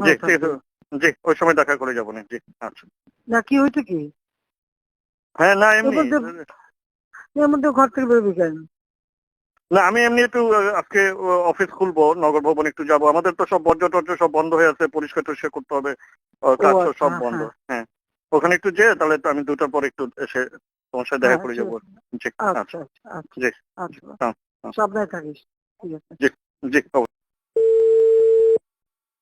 জি ঠিক আছে। জি ওই সময় দেখা করে যাব না। জি আচ্ছা। না কি হয়েছে কি? হ্যাঁ না এমনি। এর মধ্যে- ঘর থেকে বেরোবি কেন? না আমি এমনি একটু আজকে অফিস খুলবো নগর ভবন একটু যাব। আমাদের তো সব বর্জ্য টর্জ্য সব বন্ধ হয়ে আছে পরিষ্কার টরিষ্কার করতে হবে। কাজ আচ্ছা, সব হ্যাঁ, বন্ধ। হ্যাঁ। ওখানে একটু যেয়ে তাহলে তো আমি দুটার পর একটু এসে তোমার সাথে দেখা হ্যাঁ, করে যাব। জি আচ্ছা আচ্ছা। আচ্ছা। আচ্ছা জি। আচ্ছা। হ্যাঁ, হ্যাঁ। সাবধানে থাকিস। ঠিক আছে। জি অবশ্যই।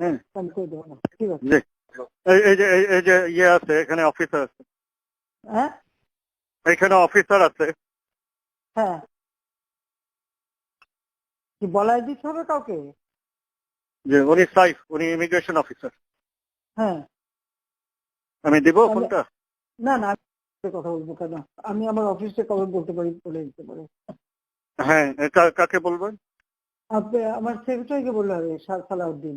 হুম। আমি করে দেবো না ঠিক আছে? এই যে এই- এই যে ইয়ে আছে এখানে অফিসার আছে। হ্যাঁ? এখানে অফিসার আছে। হ্যাঁ। কি বলাই দিতে হবে কাউকে? যে উনি সাইফ উনি ইমিগ্রেশন অফিসার হ্যাঁ। আমি দিব ফোনটা? না না কথা বলব কেন? আমি আমার অফিসে কবে বলতে পারি বলে দিতে পারি। হ্যাঁ কাকে বলবেন? আপনি আমার সেক্রেটারিকে বললে হবে সালাউদ্দিন।